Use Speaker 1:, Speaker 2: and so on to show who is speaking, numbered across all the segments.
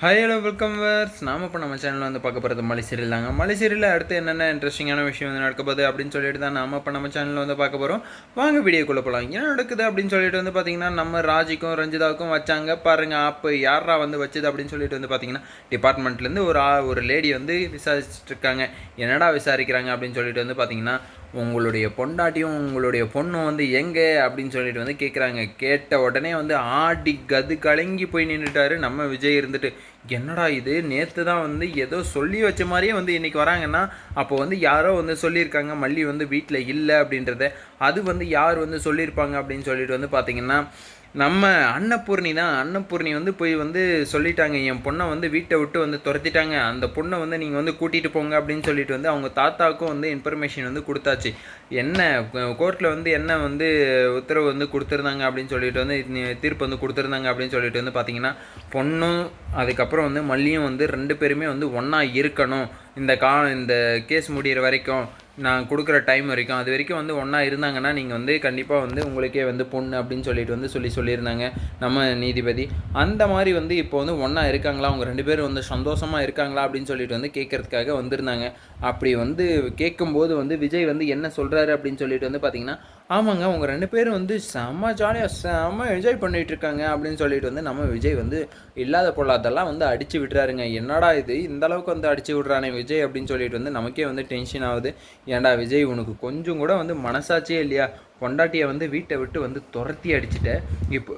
Speaker 1: Hi hello welcome verse நாம் இப்போ நம்ம சேனலில் வந்து பார்க்க போகிறது மலைசீரியல் தாங்க. மலைசீரியலில் அடுத்து என்னென்ன இன்ட்ரெஸ்டிங்கான விஷயம் வந்து நடக்க போகுது அப்படின்னு சொல்லிட்டு தான் நாம் இப்போ நம்ம சேனலில் வந்து பார்க்க போகிறோம் வாங்க வீடியோக்குள்ளே போகலாம் என்ன நடக்குது அப்படின்னு சொல்லிட்டு வந்து பார்த்தீங்கன்னா நம்ம ராஜிக்கும் ரஞ்சிதாவுக்கும் வச்சாங்க. பாருங்கள் அப்போ யாரா வந்து வச்சது அப்படின்னு சொல்லிட்டு வந்து பார்த்தீங்கன்னா டிபார்ட்மெண்ட்லேருந்து ஒரு ஆ- ஒரு லேடி வந்து விசாரிச்சுட்டு இருக்காங்க. என்னடா விசாரிக்கிறாங்க அப்படின்னு சொல்லிட்டு வந்து பார்த்தீங்கன்னா உங்களுடைய பொண்டாட்டியும் உங்களுடைய பொண்ணும் வந்து எங்கே அப்படின்னு சொல்லிட்டு வந்து கேட்குறாங்க கேட்ட உடனே வந்து ஆடி கது கலங்கி போய் நின்றுட்டாரு நம்ம விஜய் இருந்துட்டு என்னடா இது? நேற்று தான் வந்து ஏதோ சொல்லி வச்ச மாதிரியே வந்து இன்றைக்கி வராங்கன்னா அப்போ வந்து யாரோ வந்து சொல்லியிருக்காங்க. மல்லி வந்து வீட்டில் இல்லை அப்படின்றத. அது வந்து யார் வந்து சொல்லியிருப்பாங்க அப்படின்னு சொல்லிட்டு வந்து பார்த்திங்கன்னா நம்ம அன்னபூர்ணி தான். அன்னபூர்ணி வந்து போய் வந்து சொல்லிட்டாங்க என் பொண்ணை வந்து வீட்டை விட்டு வந்து துரத்திட்டாங்க. அந்த பொண்ணை வந்து நீங்கள் வந்து கூட்டிகிட்டு போங்க அப்படின்னு சொல்லிட்டு வந்து அவங்க தாத்தாவுக்கும் வந்து இன்ஃபர்மேஷன் வந்து கொடுத்தாச்சு. என்ன கோர்ட்டில் வந்து என்ன வந்து உத்தரவு வந்து கொடுத்துருந்தாங்க அப்படின்னு சொல்லிட்டு வந்து தீர்ப்பு வந்து கொடுத்துருந்தாங்க அப்படின்னு சொல்லிட்டு வந்து பார்த்தீங்கன்னா பொண்ணும் அதுக்கப்புறம் வந்து மல்லியும் வந்து ரெண்டு பேருமே வந்து ஒன்றா இருக்கணும். இந்த கா இந்த கேஸ் முடிகிற வரைக்கும் நான் கொடுக்குற டைம் வரைக்கும். அது வரைக்கும் வந்து ஒன்றா இருந்தாங்கன்னா நீங்கள் வந்து கண்டிப்பாக வந்து உங்களுக்கே வந்து பொண்ணு அப்படின்னு சொல்லிட்டு வந்து சொல்லி சொல்லியிருந்தாங்க நம்ம நீதிபதி. அந்த மாதிரி வந்து இப்போ வந்து ஒன்றா இருக்காங்களா? அவங்க ரெண்டு பேரும் வந்து சந்தோஷமாக இருக்காங்களா? அப்படின்னு சொல்லிட்டு வந்து கேட்கறதுக்காக வந்திருந்தாங்க. அப்படி வந்து கேட்கும்போது வந்து விஜய் வந்து என்ன சொல்கிறாரு அப்படின்னு சொல்லிட்டு வந்து பார்த்தீங்கன்னா ஆமாங்க அவங்க ரெண்டு பேரும் வந்து செம்ம ஜாலியாக செம்ம என்ஜாய் பண்ணிட்டு இருக்காங்க அப்படின்னு சொல்லிட்டு வந்து நம்ம விஜய் வந்து இல்லாத பொருளாதெல்லாம் வந்து அடிச்சு விட்டுறாருங்க. என்னடா இது? இந்த அளவுக்கு வந்து அடிச்சு விட்றானே விஜய் அப்படின்னு சொல்லிட்டு வந்து நமக்கே வந்து டென்ஷன் ஆகுது. ஏன்டா விஜய் உனக்கு கொஞ்சம் கூட வந்து மனசாட்சியே இல்லையா? பொண்டாட்டியை வந்து வீட்டை விட்டு வந்து துரத்தி அடிச்சிட்டேன் இப்போ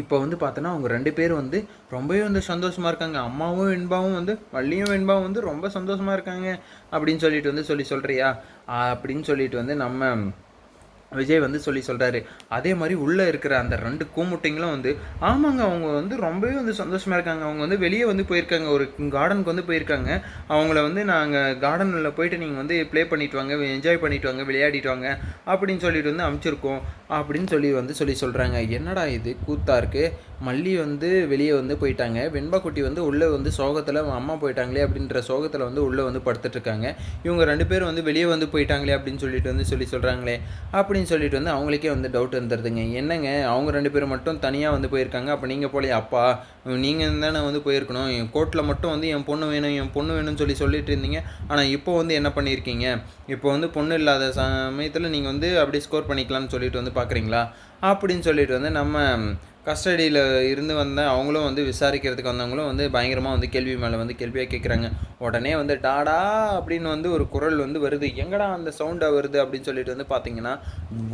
Speaker 1: இப்போ வந்து பார்த்தோன்னா அவங்க ரெண்டு பேரும் வந்து ரொம்பவே வந்து சந்தோஷமாக இருக்காங்க. அம்மாவும் வெண்பாவும் வந்து வள்ளியும் வெண்பாவும் வந்து ரொம்ப சந்தோஷமாக இருக்காங்க அப்படின்னு சொல்லிட்டு வந்து சொல்லி சொல்கிறியா அப்படின்னு சொல்லிட்டு வந்து நம்ம விஜய் வந்து சொல்லி சொல்கிறாரு அதே மாதிரி உள்ளே இருக்கிற அந்த ரெண்டு கூமுட்டைங்களும் வந்து ஆமாங்க அவங்க வந்து ரொம்பவே வந்து சந்தோஷமாக இருக்காங்க. அவங்க வந்து வெளியே வந்து போயிருக்காங்க. ஒரு கார்டனுக்கு வந்து போயிருக்காங்க. அவங்கள வந்து நாங்கள் கார்டனில் போயிட்டு நீங்கள் வந்து ப்ளே பண்ணிட்டு வாங்க என்ஜாய் பண்ணிட்டு வாங்க விளையாடிட்டு வாங்க அப்படின்னு சொல்லிட்டு வந்து அனுப்பிச்சிருக்கோம் அப்படின்னு சொல்லி வந்து சொல்லி சொல்கிறாங்க என்னடா இது? கூத்தா இருக்குது மல்லி வந்து வெளியே வந்து போயிட்டாங்க. வெண்பா குட்டி வந்து உள்ளே வந்து சோகத்தில் அம்மா போயிட்டாங்களே அப்படின்ற சோகத்தில் வந்து உள்ளே வந்து படுத்துட்டு இருக்காங்க. இவங்க ரெண்டு பேரும் வந்து வெளியே வந்து போயிட்டாங்களே அப்படின்னு சொல்லிட்டு வந்து சொல்லி சொல்கிறாங்களே அப்படின்னு சொல்லிட்டு வந்து அவங்களுக்கே வந்து டவுட் வந்துடுதுங்க என்னங்க? அவங்க ரெண்டு பேரும் மட்டும் தனியாக வந்து போயிருக்காங்க. அப்போ நீங்கள் போலே அப்பா நீங்கள் தானே வந்து போயிருக்கணும். என் கோர்ட்டில் மட்டும் வந்து என் பொண்ணு வேணும் என் பொண்ணு வேணும்னு சொல்லி சொல்லிட்டு இருந்தீங்க. ஆனால் இப்போ வந்து என்ன பண்ணியிருக்கீங்க இப்போ வந்து பொண்ணு இல்லாத சமயத்தில் நீங்கள் வந்து அப்படியே ஸ்கோர் பண்ணிக்கலாம்னு சொல்லிட்டு வந்து பார்க்குறீங்களா அப்படின்னு சொல்லிட்டு வந்து நம்ம கஸ்டடியில் இருந்து வந்த அவங்களும் வந்து விசாரிக்கிறதுக்கு வந்தவங்களும் வந்து பயங்கரமாக வந்து கேள்வி மேலே வந்து கேள்வியாக கேட்குறாங்க உடனே வந்து டாடா அப்படின்னு வந்து ஒரு குரல் வந்து வருது. எங்கடா அந்த சவுண்டாக வருது அப்படின்னு சொல்லிட்டு வந்து பார்த்தீங்கன்னா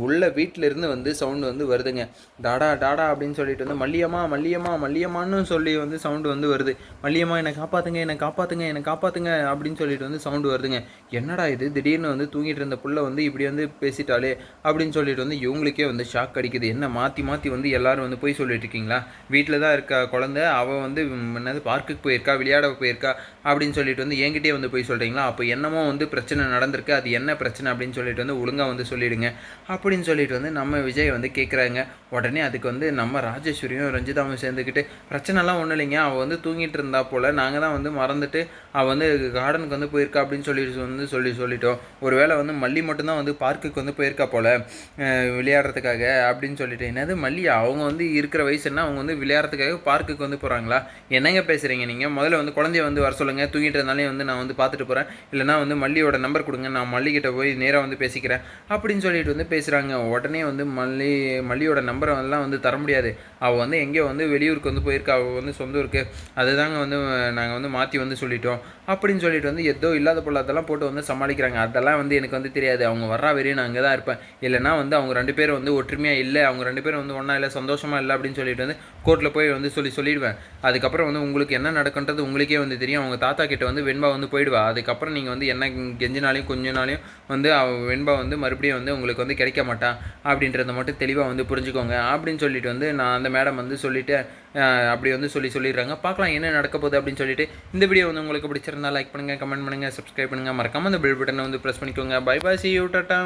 Speaker 1: உள்ள வீட்டிலேருந்து வந்து சவுண்டு வந்து வருதுங்க. டாடா டாடா அப்படின்னு சொல்லிட்டு வந்து மல்லியம்மா மல்லியம்மா மல்லியம்மான்னு சொல்லி வந்து சவுண்டு வந்து வருது. மல்லியம்மா என்னை காப்பாற்றுங்க என்னை காப்பாற்றுங்க என்னை காப்பாற்றுங்க அப்படின்னு சொல்லிட்டு வந்து சவுண்டு வருதுங்க. என்னடா இது? திடீர்னு வந்து தூங்கிட்டு இருந்த புள்ள வந்து இப்படி வந்து பேசிட்டாலே அப்படின்னு சொல்லிட்டு வந்து இவங்களுக்கே வந்து ஷாக் அடிக்குது. என்ன மாற்றி மாற்றி வந்து எல்லாரும் வந்து போய் சொல்லிட்டு இருக்கீங்களா வீட்டில் தான் இருக்கா குழந்த? அவள் வந்து என்னது பார்க்குக்கு போயிருக்கா? விளையாட போயிருக்கா? அப்படின்னு சொல்லிட்டு வந்து என்கிட்டயே வந்து போய் சொல்கிறீங்களா அப்போ என்னமோ வந்து பிரச்சனை நடந்திருக்கு. அது என்ன பிரச்சனை அப்படின்னு சொல்லிட்டு வந்து ஒழுங்காக வந்து சொல்லிடுங்க. அப்படின்னு சொல்லிட்டு வந்து நம்ம விஜய் வந்து கேட்குறாங்க உடனே அதுக்கு வந்து நம்ம ராஜேஸ்வரியும் ரஞ்சிதாவும் சேர்ந்துக்கிட்டு பிரச்சனைலாம் ஒன்றும் இல்லைங்க. அவள் வந்து தூங்கிட்டு இருந்தா போல். நாங்கள் தான் வந்து மறந்துட்டு அவள் வந்து கார்டனுக்கு வந்து போயிருக்கா அப்படின்னு சொல்லி வந்து சொல்லி சொல்லிட்டோம். ஒருவேளை வந்து மல்லி மட்டும்தான் வந்து பார்க்குக்கு வந்து போயிருக்கா போல் விளையாடுறதுக்காக அப்படின்னு சொல்லிட்டு. என்னது மல்லி? அவங்க வந்து இருக்கிற வயசு என்ன அவங்க வந்து விளையாடுறதுக்காக பார்க்குக்கு வந்து போகிறாங்களா என்னங்க பேசுகிறீங்க நீங்கள் முதல்ல வந்து குழந்தைய வந்து வர சொல்லுங்கள் தூங்கிட்டு இருந்தாலே வந்து நான் வந்து பார்த்துட்டு போகிறேன் இல்லைனா வந்து மல்லியோட நம்பர் கொடுங்க. நான் மல்லிகிட்ட போய் நேராக வந்து பேசிக்கிறேன். அப்படின்னு சொல்லிட்டு வந்து பேசுகிறாங்க உடனே வந்து மல்லி மல்லியோட நம்பரை எல்லாம் வந்து தர முடியாது. அவள் வந்து எங்கேயோ வந்து வெளியூருக்கு வந்து போயிருக்கா. அவள் வந்து சொந்த ஊருக்கு. அதுதாங்க வந்து நாங்கள் வந்து மாற்றி வந்து சொல்லிட்டோம். அப்படின்னு சொல்லிட்டு வந்து ஏதோ இல்லாத பொருளாதெல்லாம் போட்டு வந்து சமாளிக்கிறாங்க. அதெல்லாம் வந்து எனக்கு வந்து தெரியாது. அவங்க வர்றா வரையும் நான் அங்கே தான் இருப்பேன். இல்லைனா வந்து அவங்க ரெண்டு பேரும் வந்து ஒற்றுமையாக இல்லை. அவங்க ரெண்டு பேரும் வந்து ஒன்றா இல்லை. சந்தோஷமாக இல்லை. அப்படின்னு சொல்லிட்டு வந்து கோர்ட்டில் போய் வந்து சொல்லி சொல்லிடுவேன். அதுக்கப்புறம் வந்து உங்களுக்கு என்ன நடக்குன்றது உங்களுக்கே வந்து தெரியும். அவங்க தாத்தா கிட்ட வந்து வெண்பா வந்து போயிடுவா. அதுக்கப்புறம் நீங்கள் வந்து என்ன கெஞ்சினாலையும் கொஞ்ச நாளையும் வந்து வெண்பா வந்து மறுபடியும் வந்து உங்களுக்கு வந்து கிடைக்க மாட்டான் அப்படின்றத மட்டும் தெளிவாக வந்து புரிஞ்சுக்கோங்க. அப்படின்னு சொல்லிட்டு வந்து நான் அந்த மேடம் வந்து சொல்லிட்டு அப்படி வந்து சொல்லி சொல்லிடுறாங்க. பார்க்கலாம் என்ன நடக்க போகுது அப்படின்னு சொல்லிட்டு இந்த வீடியோ வந்து உங்களுக்கு பிடிச்சிருந்தா லைக் பண்ணுங்கள் கமெண்ட் பண்ணுங்கள் சப்ஸ்கிரைப் பண்ணுங்கள் மறக்காம அந்த பெல் பட்டனை வந்து ப்ரெஸ் பண்ணிக்கோங்க. Bye bye see you tata.